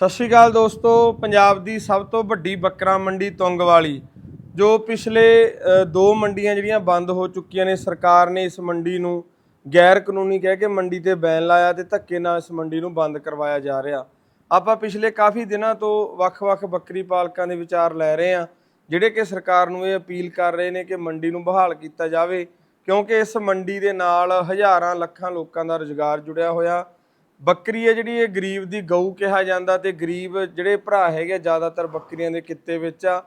ਸਤਿ ਸ਼੍ਰੀ ਅਕਾਲ ਦੋਸਤੋ, ਪੰਜਾਬ ਦੀ ਸਭ ਤੋਂ ਵੱਡੀ ਬੱਕਰਾ ਮੰਡੀ ਤੁੰਗ ਵਾਲੀ ਜੋ ਪਿਛਲੇ ਦੋ ਮੰਡੀਆਂ ਜਿਹੜੀਆਂ ਬੰਦ ਹੋ ਚੁੱਕੀਆਂ ਨੇ, ਸਰਕਾਰ ਨੇ ਇਸ ਮੰਡੀ ਨੂੰ ਗੈਰ ਕਾਨੂੰਨੀ ਕਹਿ ਕੇ ਮੰਡੀ ਤੇ ਬੈਨ ਲਾਇਆ ਤੇ ਧੱਕੇ ਨਾਲ ਇਸ ਮੰਡੀ ਨੂੰ ਬੰਦ ਕਰਵਾਇਆ ਜਾ ਰਿਹਾ। ਆਪਾਂ ਪਿਛਲੇ ਕਾਫੀ ਦਿਨਾਂ ਤੋਂ ਵੱਖ-ਵੱਖ ਬੱਕਰੀ ਪਾਲਕਾਂ ਦੇ ਵਿਚਾਰ ਲੈ ਰਹੇ ਹਾਂ, ਜਿਹੜੇ ਕਿ ਸਰਕਾਰ ਨੂੰ ਇਹ ਅਪੀਲ ਕਰ ਰਹੇ ਨੇ ਕਿ ਮੰਡੀ ਨੂੰ ਬਹਾਲ ਕੀਤਾ ਜਾਵੇ, ਕਿਉਂਕਿ ਇਸ ਮੰਡੀ ਦੇ ਨਾਲ ਹਜ਼ਾਰਾਂ ਲੱਖਾਂ ਲੋਕਾਂ ਦਾ ਰੁਜ਼ਗਾਰ ਜੁੜਿਆ ਹੋਇਆ। ਬੱਕਰੀ ਹੈ ਜਿਹੜੀ ਇਹ ਗਰੀਬ ਦੀ ਗਊ ਕਿਹਾ ਜਾਂਦਾ ਤੇ ਗਰੀਬ ਜਿਹੜੇ ਭਰਾ ਹੈਗੇ ਆ, ਜ਼ਿਆਦਾਤਰ ਬੱਕਰੀਆਂ ਦੇ ਕਿੱਤੇ ਵਿੱਚ ਆ।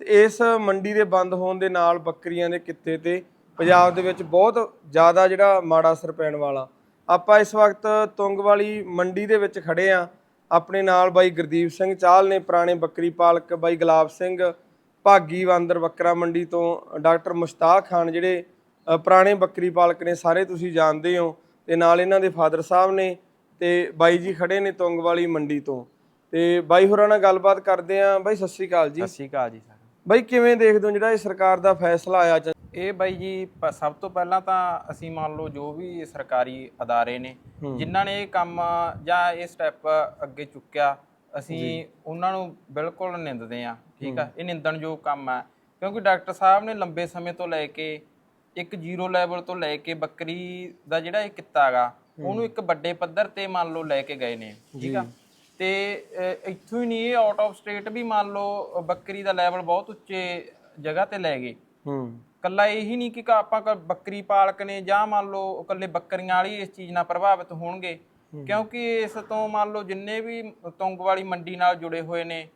ਤੇ ਇਸ ਮੰਡੀ ਦੇ ਬੰਦ ਹੋਣ ਦੇ ਨਾਲ ਬੱਕਰੀਆਂ ਦੇ ਕਿੱਤੇ ਤੇ ਪੰਜਾਬ ਦੇ ਵਿੱਚ ਬਹੁਤ ਜ਼ਿਆਦਾ ਜਿਹੜਾ ਮਾੜਾ ਅਸਰ ਪੈਣ ਵਾਲਾ। ਆਪਾਂ ਇਸ ਵਕਤ ਤੁੰਗ ਵਾਲੀ ਮੰਡੀ ਦੇ ਵਿੱਚ ਖੜੇ ਆ। ਆਪਣੇ ਨਾਲ ਬਾਈ ਗੁਰਦੀਪ ਸਿੰਘ ਚਾਹਲ ਨੇ ਪੁਰਾਣੇ ਬੱਕਰੀ ਪਾਲਕ ਬਾਈ ਗੁਲਾਬ ਸਿੰਘ ਭਾਗੀ ਵਾਂਦਰ ਬੱਕਰਾ ਮੰਡੀ ਤੋਂ ਡਾਕਟਰ ਮੁਸ਼ਤਾਕ ਖਾਨ ਜਿਹੜੇ ਪੁਰਾਣੇ ਬੱਕਰੀ ਪਾਲਕ ਨੇ ਸਾਰੇ ਤੁਸੀਂ ਜਾਣਦੇ ਹੋ। ਤੇ ਨਾਲ ਇਹਨਾਂ ਦੇ ਫਾਦਰ ਸਾਹਿਬ ਨੇ ਤੇ ਬਾਈ ਜੀ ਖੜੇ ਨੇ ਤੁੰਗ ਵਾਲੀ ਮੰਡੀ ਤੋਂ। ਤੇ ਬਾਈ ਹੋਰਾਂ ਨਾਲ ਗੱਲਬਾਤ ਕਰਦੇ ਆਂ ਬਾਈ ਸਤਿ ਸ਼੍ਰੀ ਅਕਾਲ ਜੀ। ਸਤਿ ਸ਼੍ਰੀ ਅਕਾਲ ਜੀ ਸਾਰਿਆਂ ਨੂੰ। ਬਾਈ ਕਿਵੇਂ ਦੇਖਦੇ ਹੋ ਜਿਹੜਾ ਇਹ ਸਰਕਾਰ ਦਾ ਫੈਸਲਾ ਆਇਆ ਚ- ਇਹ ਬਾਈ ਜੀ ਸਭ ਤੋਂ ਪਹਿਲਾਂ ਤਾਂ ਅਸੀਂ ਮੰਨ ਲਓ ਜੋ ਵੀ ਸਰਕਾਰੀ ਅਦਾਰੇ ਨੇ ਜਿਨ੍ਹਾਂ ਨੇ ਇਹ ਕੰਮ ਜਾਂ ਇਹ ਸਟੈਪ ਅੱਗੇ ਚੁੱਕਿਆ ਅਸੀਂ ਉਹਨਾਂ ਨੂੰ ਬਿਲਕੁਲ ਨਿੰਦਦੇ ਆ ਠੀਕ ਆ? ਇਹ ਨਿੰਦਣਯੋਗ ਕੰਮ ਆ ਕਿਉਂਕਿ ਡਾਕਟਰ ਸਾਹਿਬ ਨੇ ਲੰਬੇ ਸਮੇਂ ਤੋਂ ਲੈ ਕੇ ਇੱਕ ਜ਼ੀਰੋ ਲੈਵਲ ਤੋਂ ਲੈ ਕੇ ਬੱਕਰੀ ਦਾ ਜਿਹੜਾ ਇਹ ਕਿੱਤਾ ਹੈਗਾ ਉਹਨੂੰ ਇੱਕ ਵੱਡੇ ਪੱਧਰ ਤੇ ਮੰਨ ਲਓ ਲੈ ਕੇ ਗਏ ਨੇ ਠੀਕ ਆ? ਤੇ ਇੱਥੋਂ ਹੀ ਨਹੀਂ ਇਹ ਆਊਟ ਆਫ ਸਟੇਟ ਵੀ ਮੰਨ ਲਓ ਬੱਕਰੀ ਦਾ ਲੈਵਲ ਬਹੁਤ ਉੱਚੇ ਜਗ੍ਹਾ ਤੇ ਲੈ ਗਏ। ਹੂੰ। ਕੱਲਾ ਇਹੀ ਨਹੀਂ ਕਿ ਆਪਾਂ ਬੱਕਰੀ ਪਾਲਕ ਨੇ ਜਾਂ ਮੰਨ ਲਓ ਇਕੱਲੇ ਬੱਕਰੀਆਂ ਵਾਲੀ ਇਸ ਚੀਜ਼ ਨਾਲ ਪ੍ਰਭਾਵਿਤ ਹੋਣਗੇ। ਕਿਉਂਕਿ ਇਸ ਤੋਂ ਮੰਨ ਲਓ ਜਿੰਨੇ ਵੀ ਤੁੰਗ ਵਾਲੀ ਮੰਡੀ ਨਾਲ ਜੁੜੇ ਹੋਏ ਨੇ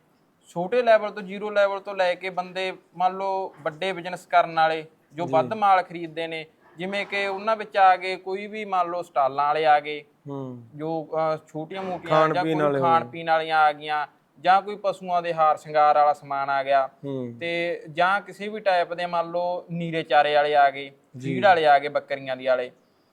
ਛੋਟੇ ਲੈਵਲ ਤੋਂ ਜ਼ੀਰੋ ਲੈਵਲ ਤੋਂ ਲੈ ਕੇ ਬੰਦੇ ਮੰਨ ਲਓ ਵੱਡੇ ਬਿਜ਼ਨਸ ਕਰਨ ਵਾਲੇ ਜੋ। ਵੱਧ ਮਾਲ ਖਰੀਦਦੇ ਨੇ ਜਿਵੇਂ ਕਿ ਉਹਨਾਂ ਵਿੱਚ ਆ ਗਏ ਕੋਈ ਵੀ ਮੰਨ ਲਓ ਸਟਾਲਾਂ ਵਾਲੇ ਆ ਗਏ ਹੂੰ। ਜੋ ਅਹ, ਛੋਟੀਆਂ ਮੋਟੀਆਂ ਜਾਂ ਕੋਈ ਖਾਣ ਪੀਣ ਵਾਲੀਆਂ ਆ ਗਈਆਂ ਜਾਂ ਕੋਈ ਪਸ਼ੂਆਂ ਦੇ ਹਾਰ ਸ਼ਿੰਗਾਰ ਵਾਲਾ ਸਮਾਨ ਆ ਗਿਆ ਹੂੰ। ਤੇ ਜਾਂ ਕਿਸੇ ਵੀ ਟਾਈਪ ਦੇ ਮੰਨ ਲਓ ਨੀਰੇ ਚਾਰੇ ਵਾਲੇ ਆ ਗਏ ਫੀਡ ਵਾਲੇ ਆ ਗਏ ਬੱਕਰੀਆਂ ਦੀ ਵਾਲੇ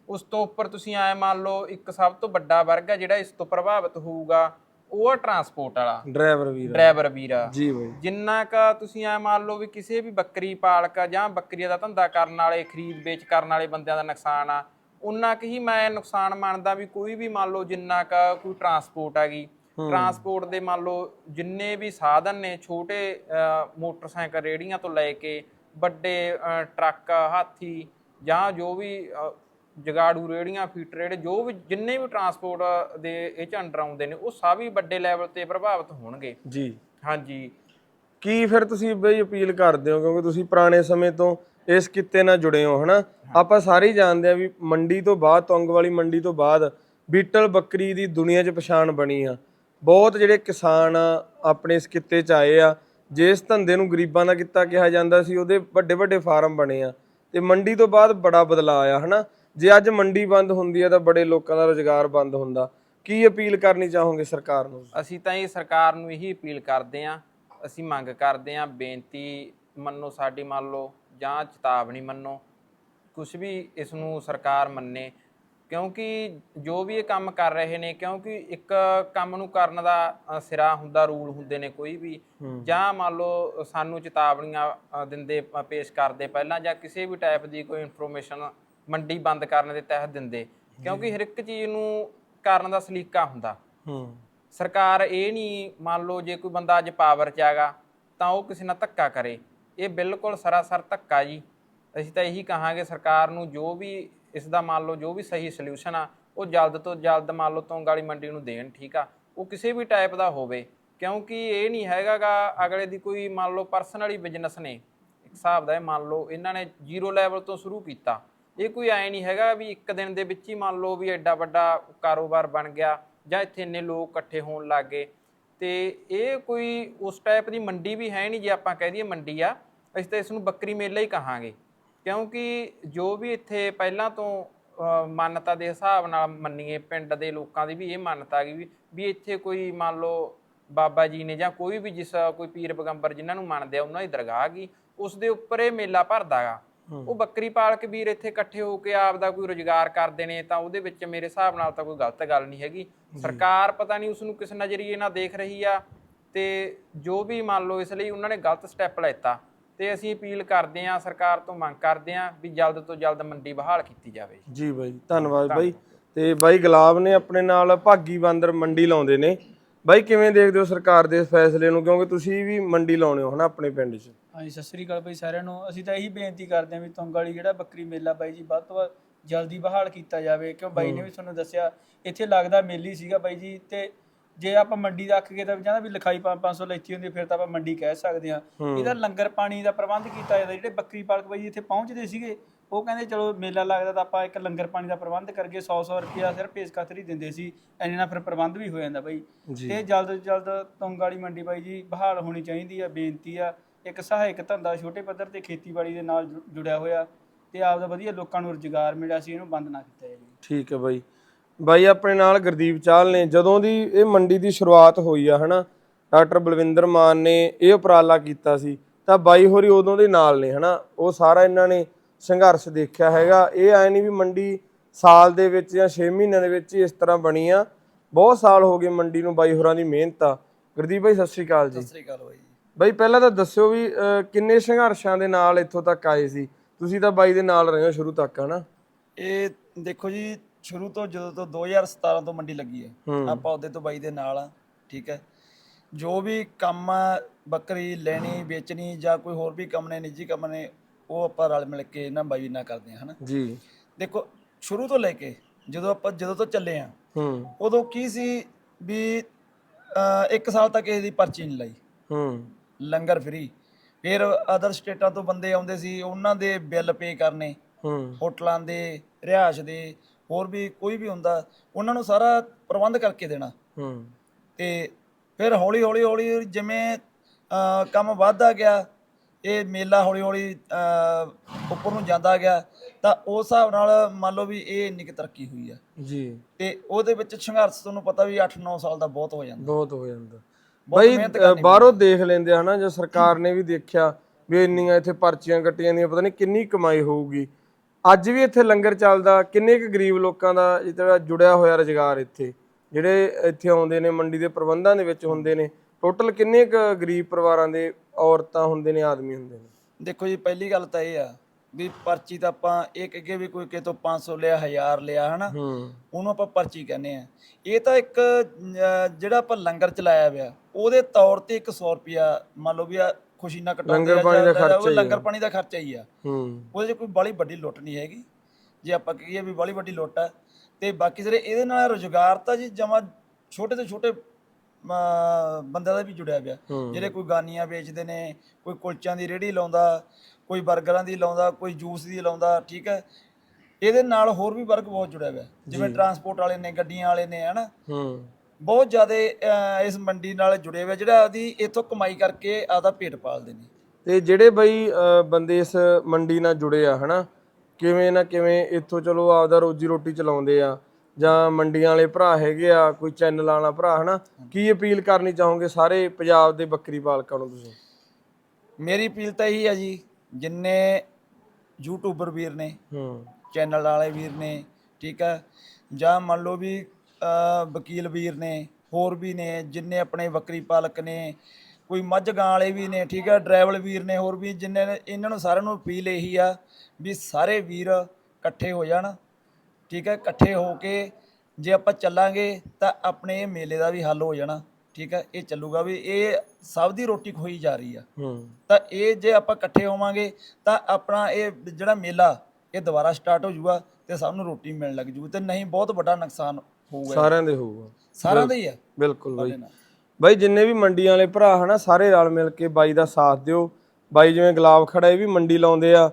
ਉਸ ਤੋਂ ਉੱਪਰ ਤੁਸੀਂ ਐ ਮੰਨ ਲਓ ਇੱਕ ਸਭ ਤੋਂ ਵੱਡਾ ਵਰਗ ਆ ਜਿਹੜਾ ਇਸ ਤੋਂ ਪ੍ਰਭਾਵਿਤ ਹੋਊਗਾ ਉਹ ਆ ਟਰਾਂਸਪੋਰਟ ਵਾਲਾ। ਡਰਾਈਵਰ ਵੀਰ ਡਰਾਈਵਰ ਵੀਰਾ। ਜੀ ਬਾਈ। ਜਿੰਨਾ ਕ ਤੁਸੀਂ ਐ ਮੰਨ ਲਓ ਵੀ ਕਿਸੇ ਵੀ ਬੱਕਰੀ ਪਾਲਕ ਜਾਂ ਬੱਕਰੀਆਂ ਦਾ ਧੰਦਾ ਕਰਨ ਵਾਲੇ ਖਰੀਦ ਵੇਚ ਕਰਨ ਵਾਲੇ ਬੰਦਿਆਂ ਦਾ ਨੁਕਸਾਨ ਆ ਉਨਾ ਕੁ ਹੀ ਮੈਂ ਨੁਕਸਾਨ ਮੰਨਦਾ ਵੀ ਕੋਈ ਵੀ ਮੰਨ ਲਓ ਜਿੰਨਾ ਕ ਕੋਈ ਟਰਾਂਸਪੋਰਟ ਹੈਗੀ ਟਰਾਂਸਪੋਰਟ ਦੇ ਮੰਨ ਲਓ ਜਿੰਨੇ ਵੀ ਸਾਧਨ ਨੇ ਛੋਟੇ ਮੋਟਰਸਾਈਕਲ ਰੇੜੀਆਂ ਤੋਂ ਲੈ ਕੇ ਵੱਡੇ ਟਰੱਕ ਹਾਥੀ ਜਾਂ ਜੋ ਵੀ ਜਗਾੜੂ ਰੇੜੀਆਂ ਫੀਟਰ ਰੇੜੇ ਜੋ ਵੀ ਜਿੰਨੇ ਵੀ ਟਰਾਂਸਪੋਰਟ ਦੇ ਇਹ ਚ ਅੰਡਰ ਆਉਂਦੇ ਨੇ ਉਹ ਸਭ ਹੀ ਵੱਡੇ ਲੈਵਲ ਤੇ ਪ੍ਰਭਾਵਿਤ ਹੋਣਗੇ। ਜੀ। ਹਾਂਜੀ। ਕੀ ਫਿਰ ਤੁਸੀਂ ਬਈ ਅਪੀਲ ਕਰਦੇ ਹੋ? ਕਿਉਂਕਿ ਤੁਸੀਂ ਪੁਰਾਣੇ ਸਮੇਂ ਤੋਂ ਇਸ ਕਿੱਤੇ ਨਾਲ ਜੁੜੇ ਹੋ ਹਨਾ? ਆਪਾਂ ਸਾਰੇ ਜਾਣਦੇ ਆ ਵੀ ਮੰਡੀ ਤੋਂ ਬਾਅਦ ਤੁੰਗ ਵਾਲੀ ਮੰਡੀ ਤੋਂ ਬਾਅਦ ਬੀਟਲ ਬੱਕਰੀ ਦੀ ਦੁਨੀਆ 'ਚ ਪਛਾਣ ਬਣੀ ਆ। ਬਹੁਤ ਜਿਹੜੇ ਕਿਸਾਨ ਆਪਣੇ ਇਸ ਕਿੱਤੇ 'ਚ ਆਏ ਆ ਜਿਸ ਧੰਦੇ ਨੂੰ ਗਰੀਬਾਂ ਦਾ ਕਿੱਤਾ ਕਿਹਾ ਜਾਂਦਾ ਸੀ ਉਹਦੇ ਵੱਡੇ ਵੱਡੇ ਫਾਰਮ ਬਣੇ ਆ। ਤੇ ਮੰਡੀ ਤੋਂ ਬਾਅਦ ਬੜਾ ਬਦਲਾਅ ਆਇਆ ਹਨਾ? ਜੇ ਅੱਜ ਮੰਡੀ ਬੰਦ ਹੁੰਦੀ ਆ ਤਾਂ ਬੜੇ ਲੋਕਾਂ ਦਾ ਰੁਜ਼ਗਾਰ ਬੰਦ ਹੁੰਦਾ। ਕੀ ਅਪੀਲ ਕਰਨੀ ਚਾਹੋਗੇ ਸਰਕਾਰ ਨੂੰ? ਅਸੀਂ ਤਾਂ ਇਹ ਸਰਕਾਰ ਨੂੰ ਇਹੀ ਅਪੀਲ ਕਰਦੇ ਆਂ ਅਸੀਂ ਮੰਗ ਕਰਦੇ ਆਂ ਬੇਨਤੀ ਮੰਨੋ ਸਾਡੀ ਮੰਨ ਲਓ ਜਾਂ ਚੇਤਾਵਨੀ ਮੰਨੋ। ਕੁਝ ਵੀ ਇਸ ਨੂੰ ਸਰਕਾਰ ਮੰਨੇ। ਕਿਉਂਕਿ ਜੋ ਵੀ ਇਹ ਕੰਮ ਕਰ ਰਹੇ ਨੇ ਕਿਉਂਕਿ ਇੱਕ ਕੰਮ ਨੂੰ ਕਰਨ ਦਾ ਸਿਰਾ ਹੁੰਦਾ ਰੂਲ ਹੁੰਦੇ ਨੇ ਕੋਈ ਵੀ। ਜਾਂ ਮੰਨ ਲਓ ਸਾਨੂੰ ਚੇਤਾਵਨੀਆਂ ਦਿੰਦੇ ਪੇਸ਼ ਕਰਦੇ ਪਹਿਲਾਂ ਜਾਂ ਕਿਸੇ ਵੀ ਟਾਈਪ ਦੀ ਕੋਈ ਇਨਫੋਰਮੇਸ਼ਨ ਮੰਡੀ ਬੰਦ ਕਰਨ ਦੇ ਤਹਿਤ ਦਿੰਦੇ। ਕਿਉਂਕਿ ਹਰ ਇੱਕ ਚੀਜ਼ ਨੂੰ ਕਰਨ ਦਾ ਸਲੀਕਾ ਹੁੰਦਾ। ਹੂੰ। ਸਰਕਾਰ ਇਹ ਨਹੀਂ ਮੰਨ ਲਓ ਜੇ ਕੋਈ ਬੰਦਾ ਅੱਜ ਪਾਵਰ 'ਚ ਆਗਾ ਤਾਂ ਉਹ ਕਿਸੇ ਨਾਲ ਧੱਕਾ ਕਰੇ। ਇਹ ਬਿਲਕੁਲ ਸਰਾਸਰ ਧੱਕਾ ਜੀ। ਅਸੀਂ ਤਾਂ ਇਹੀ ਕਹਾਂਗੇ ਸਰਕਾਰ ਨੂੰ ਜੋ ਵੀ ਇਸ ਦਾ ਮੰਨ ਲਓ ਜੋ ਵੀ ਸਹੀ ਸੋਲੂਸ਼ਨ ਆ ਉਹ ਜਲਦ ਤੋਂ ਜਲਦ ਮੰਨ ਲਓ ਤੋਂਗ ਵਾਲੀ ਮੰਡੀ ਨੂੰ ਦੇਣ ਠੀਕ ਆ। ਉਹ ਕਿਸੇ ਵੀ ਟਾਈਪ ਦਾ ਹੋਵੇ। ਕਿਉਂਕਿ ਇਹ ਨਹੀਂ ਹੈਗਾਗਾ ਅਗਲੇ ਦੀ ਕੋਈ ਮੰਨ ਲਓ ਪਰਸਨਲੀ ਬਿਜ਼ਨਸ ਨੇ। ਇੱਕ ਹਿਸਾਬ ਦਾ ਇਹ ਮੰਨ ਲਓ ਇਹਨਾਂ ਨੇ ਜ਼ੀਰੋ ਲੈਵਲ ਤੋਂ ਸ਼ੁਰੂ ਕੀਤਾ। ਇਹ ਕੋਈ ਐ ਨਹੀਂ ਹੈਗਾ ਵੀ ਇੱਕ ਦਿਨ ਦੇ ਵਿੱਚ ਹੀ ਮੰਨ ਲਓ ਵੀ ਐਡਾ ਵੱਡਾ ਕਾਰੋਬਾਰ ਬਣ ਗਿਆ ਜਾਂ ਇੱਥੇ ਇੰਨੇ ਲੋਕ ਇਕੱਠੇ ਹੋਣ ਲੱਗ ਗਏ। ਤੇ ਇਹ ਕੋਈ ਉਸ ਟਾਈਪ ਦੀ ਮੰਡੀ ਵੀ ਹੈ ਨਹੀਂ ਜੇ ਆਪਾਂ ਕਹਿ ਦਈਏ ਮੰਡੀ ਆ, ਅਸੀਂ ਤਾਂ ਇਸ ਨੂੰ ਬੱਕਰੀ ਮੇਲਾ ਹੀ ਕਹਾਂਗੇ। ਕਿਉਂਕਿ ਜੋ ਵੀ ਇੱਥੇ ਪਹਿਲਾਂ ਤੋਂ ਮਾਨਤਾ ਦੇ ਹਿਸਾਬ ਨਾਲ ਮੰਨੀਏ ਪਿੰਡ ਦੇ ਲੋਕਾਂ ਦੀ ਵੀ ਇਹ ਮਾਨਤਾ ਗਈ ਵੀ ਵੀ ਇੱਥੇ ਕੋਈ ਮੰਨ ਲਓ ਬਾਬਾ ਜੀ ਨੇ ਜਾਂ ਕੋਈ ਵੀ ਜਿਸ, ਕੋਈ ਪੀਰ ਪੈਗੰਬਰ ਜਿਨ੍ਹਾਂ ਨੂੰ ਮੰਨਦੇ ਆ, ਉਹਨਾਂ ਦੀ ਦਰਗਾਹ ਗਈ। ਉਸ ਦੇ ਉੱਪਰ ਇਹ ਮੇਲਾ ਭਰਦਾਗਾ ਉਹ ਬੱਕਰੀ ਪਾਲਕ ਵੀਰ ਇੱਥੇ ਇਕੱਠੇ ਹੋ ਕੇ ਆਪ ਦਾ ਕੋਈ ਰੋਜ਼ਗਾਰ ਕਰਦੇ ਨੇ ਤਾਂ ਉਹਦੇ ਵਿੱਚ ਮੇਰੇ ਹਿਸਾਬ ਨਾਲ ਤਾਂ ਕੋਈ ਗਲਤ ਗੱਲ ਨਹੀਂ ਹੈਗੀ। ਸਰਕਾਰ ਪਤਾ ਨਹੀਂ ਉਸ ਨੂੰ ਕਿਸ ਨਜ਼ਰੀਏ ਨਾਲ ਦੇਖ ਰਹੀ ਆ ਤੇ ਜੋ ਵੀ ਮੰਨ ਲਓ ਇਸ ਲਈ ਉਹਨਾਂ ਨੇ ਗਲਤ ਸਟੈਪ ਲੈਤਾ ਤੇ ਅਸੀਂ ਅਪੀਲ ਕਰਦੇ ਹਾਂ ਸਰਕਾਰ ਤੋਂ ਮੰਗ ਕਰਦੇ ਹਾਂ ਵੀ ਜਲਦ ਤੋਂ ਜਲਦ ਮੰਡੀ ਬਹਾਲ ਕੀਤੀ ਜਾਵੇ। ਜੀ ਬਾਈ ਧੰਨਵਾਦ ਬਾਈ। ਤੇ ਬਾਈ ਗੁਲਾਬ ਨੇ ਆਪਣੇ ਨਾਲ ਭਾਗੀ ਬਾਂਦਰ ਮੰਡੀ ਲਾਉਂਦੇ ਨੇ। ਬਾਈ ਕਿਵੇਂ ਦੇਖਦੇ ਹੋ ਸਰਕਾਰ ਦੇ ਇਸ ਫੈਸਲੇ ਨੂੰ? ਕਿਉਂਕਿ ਤੁਸੀਂ ਵੀ ਮੰਡੀ ਲਾਉਣੇ ਹੋ ਹਨਾ ਆਪਣੇ ਪਿੰਡ 'ਚ। ਹਾਂਜੀ ਸਤਿ ਸ੍ਰੀ ਅਕਾਲ ਬਾਈ ਸਾਰਿਆਂ ਨੂੰ। ਅਸੀਂ ਤਾਂ ਇਹੀ ਬੇਨਤੀ ਕਰਦੇ ਹਾਂ ਵੀ ਤੁੰਗ ਵਾਲੀ ਜਿਹੜਾ ਬੱਕਰੀ ਮੇਲਾ ਬਾਈ ਜੀ ਵੱਧ ਤੋਂ ਵੱਧ ਜਲਦੀ ਬਹਾਲ ਕੀਤਾ ਜਾਵੇ। ਕਿਉਂ? ਬਾਈ ਨੇ ਵੀ ਤੁਹਾਨੂੰ ਦੱਸਿਆ ਇੱਥੇ ਲੱਗਦਾ ਮੇਲੀ ਸੀਗਾ ਬਾਈ ਜੀ। ਤੇ ਜੇ ਆਪਾਂ ਮੰਡੀ ਰੱਖ ਕੇ ਤਾਂ ਜਾਂਦਾ ਵੀ ਲਿਖਾਈ 500 ਲੈਤੀ ਹੁੰਦੀ ਫਿਰ ਤਾਂ ਆਪਾਂ ਮੰਡੀ ਕਹਿ ਸਕਦੇ ਹਾਂ। ਇਹਦਾ ਲੰਗਰ ਪਾਣੀ ਦਾ ਪ੍ਰਬੰਧ ਕੀਤਾ ਜਾਂਦਾ। ਜਿਹੜੇ ਬੱਕਰੀ ਪਾਲਕ ਬਾਈ ਜੀ ਇੱਥੇ ਪਹੁੰਚਦੇ ਸੀਗੇ ਉਹ ਕਹਿੰਦੇ ਚਲੋ ਮੇਲਾ ਲੱਗਦਾ ਤਾਂ ਆਪਾਂ ਇੱਕ ਲੰਗਰ ਪਾਣੀ ਦਾ ਪ੍ਰਬੰਧ ਕਰਕੇ 100 100 ਰੁਪਿਆ ਸਿਰਫ ਪੇਸ਼ ਕਤਰੀ ਦਿੰਦੇ ਸੀ ਇੰਨੇ ਨਾਲ ਫਿਰ ਪ੍ਰਬੰਧ ਵੀ ਹੋ ਜਾਂਦਾ ਬਾਈ। ਜੀ। ਤੇ ਜਲਦ ਤੋਂ ਜਲਦ ਤੁੰਗ ਵਾਲੀ ਮੰਡੀ ਬਾਈ ਜੀ ਬਹਾਲ ਹੋਣੀ ਚਾਹੀਦੀ ਆ ਬੇਨਤੀ ਆ ਇੱਕ ਸਹਾਇਕ ਧੰਦਾ ਛੋਟੇ ਪੱਧਰ ਤੇ ਖੇਤੀਬਾੜੀ ਦੇ ਨਾਲ ਜੁ- ਜੁੜਿਆ ਹੋਇਆ ਤੇ ਆਪਦਾ ਵਧੀਆ ਲੋਕਾਂ ਨੂੰ ਰੁਜ਼ਗਾਰ ਮਿਲਿਆ ਸੀ ਇਹਨੂੰ ਬੰਦ ਨਾ ਕੀਤਾ ਜਾਵੇ। ਠੀਕ ਹੈ ਬਾਈ। ਬਾਈ ਆਪਣੇ ਨਾਲ ਗੁਰਦੀਪ ਚਾਹਲ ਨੇ ਜਦੋਂ ਦੀ ਇਹ ਮੰਡੀ ਦੀ ਸ਼ੁਰੂਆਤ ਹੋਈ ਆ ਹਨਾ ਡਾਕਟਰ ਬਲਵਿੰਦਰ ਮਾਨ ਨੇ ਇਹ ਉਪਰਾਲਾ ਕੀਤਾ ਸੀ ਤਾਂ ਬਾਈ ਹੋਰੀ ਉਦੋਂ ਦੇ ਨਾਲ ਨੇ ਹਨਾ ਉਹ ਸਾਰਾ ਇਹਨਾਂ ਨੇ ਸੰਘਰਸ਼ ਦੇਖਿਆ ਹੈਗਾ। ਇਹ ਐ ਨਹੀਂ ਵੀ ਮੰਡੀ ਸਾਲ ਦੇ ਵਿੱਚ ਜਾਂ 6 ਮਹੀਨਿਆਂ ਦੇ ਵਿੱਚ ਇਸ ਤਰ੍ਹਾਂ ਬਣੀ ਆ। ਬਹੁਤ ਸਾਲ ਹੋ ਗਏ ਮੰਡੀ ਨੂੰ ਬਾਈ ਹੋਰਾਂ ਦੀ ਮਿਹਨਤ ਆ। ਗੁਰਦੀਪ ਬਾਈ ਸਤਿ ਸ਼੍ਰੀ ਅਕਾਲ ਜੀ। ਸ੍ਰੀ ਅਕਾਲ ਬਾਈ ਜੀ। ਬਾਈ ਪਹਿਲਾਂ ਤਾਂ ਦੱਸਿਓ ਵੀ ਕਿੰਨੇ ਸੰਘਰਸ਼ਾਂ ਦੇ ਨਾਲ ਇੱਥੋਂ ਤੱਕ ਆਏ ਸੀ? ਤੁਸੀਂ ਤਾਂ ਬਾਈ ਦੇ ਨਾਲ ਰਹੇ ਹੋ ਸ਼ੁਰੂ ਤੱਕ ਹਨਾ? ਇਹ ਦੇਖੋ ਜੀ ਸ਼ੁਰੂ ਤੋਂ ਜਦੋਂ ਤੋਂ 2017 ਤੋਂ ਮੰਡੀ ਲੱਗੀ ਹੈ। ਆਪਾਂ ਉਹਦੇ ਤੋਂ ਬਾਈ ਦੇ ਨਾਲ ਆ ਠੀਕ ਹੈ। ਜੋ ਵੀ ਕੰਮ ਬੱਕਰੀ ਲੈਣੀ ਵੇਚਣੀ ਜਾਂ ਕੋਈ ਹੋਰ ਵੀ ਕੰਮ ਨੇ ਨਿੱਜੀ ਕੰਮ ਨੇ ਉਹ ਆਪਾਂ ਰਲ ਮਿਲ ਕੇ ਇਹਨਾਂ ਬਾਈ ਨਾਲ ਕਰਦੇ ਹਾਂ ਹਨਾ? ਜੀ। ਦੇਖੋ ਸ਼ੁਰੂ ਤੋਂ ਲੈ ਕੇ ਜਦੋਂ ਆਪਾਂ ਜਦੋਂ ਤੋਂ ਚੱਲੇ ਆ ਹੂੰ। ਉਦੋਂ ਕੀ ਸੀ ਵੀ ਇੱਕ ਸਾਲ ਤੱਕ ਇਹਦੀ ਪਰਚੀ ਨਹੀਂ ਲਾਈ। ਹੂੰ। ਲੰਗਰ ਫ੍ਰੀ। ਫਿਰ ਅਦਰ ਸਟੇਟਾਂ ਤੋਂ ਬੰਦੇ ਆਉਂਦੇ ਸੀ ਉਹਨਾਂ ਦੇ ਬਿੱਲ ਪੇ ਕਰਨੇ ਹੂੰ। ਹੋਟਲਾਂ ਦੇ ਰਿਹਾਇਸ਼ ਦੇ ਹੋਰ ਵੀ ਕੋਈ ਵੀ ਹੁੰਦਾ ਉਹਨਾਂ ਨੂੰ ਸਾਰਾ ਪ੍ਰਬੰਧ ਕਰਕੇ ਦੇਣਾ। ਹੂੰ। ਤੇ ਫਿਰ ਹੌਲੀ ਹੌਲੀ ਹੌਲੀ ਜਿਵੇਂ ਅਹ, ਕੰਮ ਵੱਧਦਾ ਗਿਆ ਇਹ ਮੇਲਾ ਹੌਲੀ ਹੌਲੀ ਉੱਪਰ ਨੂੰ ਜਾਂਦਾ ਗਿਆ ਤਾਂ ਉਸ ਹਿਸਾਬ ਨਾਲ ਮੰਨ ਲਓ ਵੀ ਇਹ ਇੰਨੀ ਕੁ ਤਰੱਕੀ ਹੋਈ ਆ। ਜੀ। ਤੇ ਉਹਦੇ ਵਿੱਚ ਸੰਘਰਸ਼ ਤੁਹਾਨੂੰ ਪਤਾ ਵੀ 8-9 ਸਾਲ ਦਾ ਬਹੁਤ ਹੋ ਜਾਂਦਾ। ਬਹੁਤ ਹੋ ਜਾਂਦਾ। ਬਈ ਬਾਹਰੋਂ ਦੇਖ ਲੈਂਦੇ ਹਨਾ ਜੋ ਸਰਕਾਰ ਨੇ ਵੀ ਦੇਖਿਆ ਵੀ ਇੰਨੀਆਂ ਇੱਥੇ ਪਰਚੀਆਂ ਕੱਟੀਆਂ ਦੀਆਂ ਪਤਾ ਨਹੀਂ ਕਿੰਨੀ ਕਮਾਈ ਹੋਊਗੀ। ਅੱਜ ਵੀ ਇੱਥੇ ਲੰਗਰ ਚੱਲਦਾ ਕਿੰਨੇ ਕੁ ਗਰੀਬ ਲੋਕਾਂ ਦਾ ਜਿਹੜਾ ਜੁੜਿਆ ਹੋਇਆ ਰੁਜ਼ਗਾਰ ਇੱਥੇ ਜਿਹੜੇ ਇੱਥੇ ਆਉਂਦੇ ਨੇ ਮੰਡੀ ਦੇ ਪ੍ਰਬੰਧਾਂ ਦੇ ਵਿੱਚ ਹੁੰਦੇ ਨੇ ਟੋਟਲ ਕਿੰਨੇ ਕੁ ਗਰੀਬ ਪਰਿਵਾਰਾਂ ਦੇ ਔਰਤਾਂ ਹੁੰਦੇ ਨੇ ਆਦਮੀ ਹੁੰਦੇ ਨੇ? ਦੇਖੋ ਜੀ ਪਹਿਲੀ ਗੱਲ ਤਾਂ ਇਹ ਆ ਵੀ ਪਰਚੀ ਤਾਂ ਆਪਾਂ ਇਹ ਕਹੇ ਵੀ ਕੋਈ ਕਿਤੋਂ 500 ਲਿਆ 1000 ਲਿਆ ਹਨਾ? ਹੂੰ। ਉਹਨੂੰ ਆਪਾਂ ਪਰਚੀ ਕਹਿੰਦੇ ਆ। ਇਹ ਤਾਂ ਇੱਕ ਜਿਹੜਾ ਆਪਾਂ ਲੰਗਰ ਚਲਾਇਆ ਪਿਆ ਉਹਦੇ ਤੌਰ ਤੇ 100 ਰੁਪਿਆ ਮੰਨ ਲਓ ਵੀ ਆ ਖੁਸ਼ੀ ਨਾਲ ਕਟਾਉਂਦੇ ਲੰਗਰ ਆ ਪਾਣੀ ਦਾ ਖਰਚਾ ਉਹ ਹੀ। ਲੰਗਰ ਪਾਣੀ ਦਾ ਖਰਚਾ ਹੀ ਆ। ਹੂੰ। ਉਹਦੇ 'ਚ ਕੋਈ ਬਾਲੀ ਵੱਡੀ ਲੁੱਟ ਨਹੀਂ ਹੈਗੀ। ਜੇ ਆਪਾਂ ਕਹੀਏ ਵੀ ਬਾਲੀ ਵੱਡੀ ਲੁੱਟ ਆ। ਤੇ ਬਾਕੀ ਜਿਹੜੇ ਇਹਦੇ ਨਾਲ ਰੁਜ਼ਗਾਰ ਤਾਂ ਜੀ ਜਮਾ ਛੋਟੇ ਤੋਂ ਛੋਟੇ ਬੰਦਿਆਂ ਦਾ ਵੀ ਜੁੜਿਆ ਪਿਆ। ਜਿਹੜੇ ਕੋਈ ਗਾਨੀਆਂ ਵੇਚਦੇ ਨੇ ਕੋਈ ਕੁਲਚਿਆਂ ਦੀ ਰੇਹੜੀ ਲਾਉਂਦਾ ਕੋਈ 버ਗਰਾਂ ਦੀ ਲਾਉਂਦਾ ਕੋਈ ਜੂਸ ਦੀ ਲਾਉਂਦਾ ਠੀਕ ਹੈ। ਇਹਦੇ ਨਾਲ ਹੋਰ ਵੀ ਵਰਗ ਬਹੁਤ ਜੁੜਿਆ ਹੋਇਆ ਜਿਵੇਂ ਟਰਾਂਸਪੋਰਟ ਵਾਲੇ ਨੇ ਗੱਡੀਆਂ ਵਾਲੇ ਨੇ ਹਨਾ। ਹੂੰ। ਬਹੁਤ ਜ਼ਿਆਦਾ ਇਸ ਮੰਡੀ ਨਾਲ ਜੁੜੇ ਹੋਏ ਜਿਹੜਾ ਆਦੀ ਇੱਥੋਂ ਕਮਾਈ ਕਰਕੇ ਆਦਾ ਪੇਟ ਪਾਲਦੇ ਨੇ। ਤੇ ਜਿਹੜੇ ਬਈ ਬੰਦੇ ਇਸ ਮੰਡੀ ਨਾਲ ਜੁੜੇ ਆ ਹਨਾ ਕਿਵੇਂ ਨਾ ਕਿਵੇਂ ਇੱਥੋਂ ਚਲੋ ਆਪਦਾ ਰੋਜੀ ਰੋਟੀ ਚਲਾਉਂਦੇ ਆ ਜਾਂ ਮੰਡੀਆਂ ਵਾਲੇ ਭਰਾ ਹੈਗੇ ਆ ਕੋਈ ਚੈਨਲ ਵਾਲਾ ਭਰਾ ਹਨਾ? ਕੀ ਅਪੀਲ ਕਰਨੀ ਚਾਹੋਗੇ ਸਾਰੇ ਪੰਜਾਬ ਦੇ ਬੱਕਰੀ ਪਾਲਕਾਂ ਨੂੰ ਤੁਸੀਂ? ਮੇਰੀ ਅਪੀਲ ਤਾਂ ਇਹੀ ਆ ਜੀ ਜਿੰਨੇ ਯੂਟਿਊਬਰ ਵੀਰ ਨੇ ਹੂੰ। ਚੈਨਲ ਵਾਲੇ ਵੀਰ ਨੇ ਠੀਕ ਹੈ ਜਾਂ ਮੰਨ ਲਓ ਵੀ ਵਕੀਲ ਵੀਰ ਨੇ ਹੋਰ ਵੀ ਨੇ ਜਿੰਨੇ ਆਪਣੇ ਬੱਕਰੀ ਪਾਲਕ ਨੇ ਕੋਈ ਮੱਝ ਗਾਂ ਵਾਲੇ ਵੀ ਨੇ ਠੀਕ ਹੈ ਡਰਾਈਵਰ ਵੀਰ ਨੇ ਹੋਰ ਵੀ ਜਿੰਨੇ ਇਹਨਾਂ ਨੂੰ ਸਾਰਿਆਂ ਨੂੰ ਅਪੀਲ ਇਹੀ ਆ ਵੀ ਸਾਰੇ ਵੀਰ ਇਕੱਠੇ ਹੋ ਜਾਣ। ਠੀਕ ਹੈ ਇਕੱਠੇ ਹੋ ਕੇ ਜੇ ਆਪਾਂ ਚੱਲਾਂਗੇ ਤਾਂ ਆਪਣੇ ਇਹ ਮੇਲੇ ਦਾ ਵੀ ਹੱਲ ਹੋ ਜਾਣਾ ਠੀਕ ਹੈ ਇਹ ਚੱਲੂਗਾ ਵੀ ਇਹ ਸਭ ਦੀ ਰੋਟੀ ਖੋਈ ਜਾ ਰਹੀ ਆ। ਹੂੰ। ਤਾਂ ਇਹ ਜੇ ਆਪਾਂ ਇਕੱਠੇ ਹੋਵਾਂਗੇ ਤਾਂ ਆਪਣਾ ਇਹ ਜਿਹੜਾ ਮੇਲਾ ਇਹ ਦੁਬਾਰਾ ਸਟਾਰਟ ਹੋ ਜਾਊਗਾ ਤੇ ਸਭ ਨੂੰ ਰੋਟੀ ਮਿਲਣ ਲੱਗ ਜੂਗੀ ਤੇ ਨਹੀਂ ਬਹੁਤ ਵੱਡਾ ਨੁਕਸਾਨ ਹੋਊਗਾ। ਸਾਰਿਆਂ ਦੇ ਹੋਊਗਾ। ਸਾਰਿਆਂ ਦਾ ਹੀ ਆ। ਬਿਲਕੁਲ ਬਈ। ਬਾਈ ਜਿੰਨੇ ਵੀ ਮੰਡੀਆਂ ਵਾਲੇ ਭਰਾ ਹਨਾ ਸਾਰੇ ਰਲ ਮਿਲ ਕੇ ਬਾਈ ਦਾ ਸਾਥ ਦਿਓ। ਬਾਈ ਜਿਵੇਂ ਗੁਲਾਬ ਖੜਾ ਇਹ ਵੀ ਮੰਡੀ ਲਾਉਂਦੇ ਆ।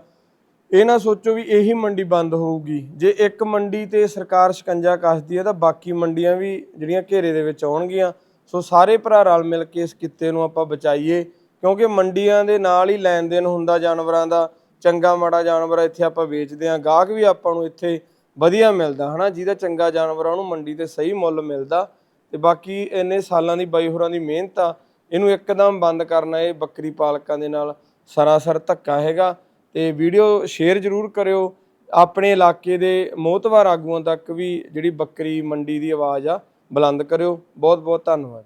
ਇਹ ਨਾ ਸੋਚੋ ਵੀ ਇਹੀ ਮੰਡੀ ਬੰਦ ਹੋਊਗੀ। ਜੇ ਇੱਕ ਮੰਡੀ ਤੇ ਸਰਕਾਰ ਸ਼ਿਕੰਜਾ ਕੱਸਦੀ ਹੈ ਤਾਂ ਬਾਕੀ ਮੰਡੀਆਂ ਵੀ ਜਿਹੜੀਆਂ ਘੇਰੇ ਦੇ ਵਿੱਚ ਆਉਣਗੀਆਂ। ਸੋ ਸਾਰੇ ਭਰਾ ਰਲ ਮਿਲ ਕੇ ਇਸ ਕਿੱਤੇ ਨੂੰ ਆਪਾਂ ਬਚਾਈਏ। ਕਿਉਂਕਿ ਮੰਡੀਆਂ ਦੇ ਨਾਲ ਹੀ ਲੈਣ ਦੇਣ ਹੁੰਦਾ ਜਾਨਵਰਾਂ ਦਾ। ਚੰਗਾ ਮਾੜਾ ਜਾਨਵਰ ਇੱਥੇ ਆਪਾਂ ਵੇਚਦੇ ਆਂ ਗਾਹਕ ਵੀ ਆਪਾਂ ਨੂੰ ਇੱਥੇ ਵਧੀਆ ਮਿਲਦਾ, ਹਨਾ? ਜਿਹਦਾ ਚੰਗਾ ਜਾਨਵਰ ਉਹਨੂੰ ਮੰਡੀ ਤੇ ਸਹੀ ਮੁੱਲ ਮਿਲਦਾ। ਤੇ ਬਾਕੀ ਇੰਨੇ ਸਾਲਾਂ ਦੀ ਬਾਈ ਹੋਰਾਂ ਦੀ ਮਿਹਨਤ ਆ। ਇਹਨੂੰ ਇੱਕਦਮ ਬੰਦ ਕਰਨਾ ਇਹ ਬੱਕਰੀ ਪਾਲਕਾਂ ਦੇ ਨਾਲ ਸਰਾਸਰ ਧੱਕਾ ਹੈਗਾ। ਤੇ ਵੀਡੀਓ ਸ਼ੇਅਰ ਜ਼ਰੂਰ ਕਰਿਓ। ਆਪਣੇ ਇਲਾਕੇ ਦੇ ਮੋਹਤਵਾਰ ਆਗੂਆਂ ਤੱਕ ਵੀ ਜਿਹੜੀ ਬੱਕਰੀ ਮੰਡੀ ਦੀ ਆਵਾਜ਼ ਆ, ਬੁਲੰਦ ਕਰਿਓ। ਬਹੁਤ ਬਹੁਤ ਧੰਨਵਾਦ।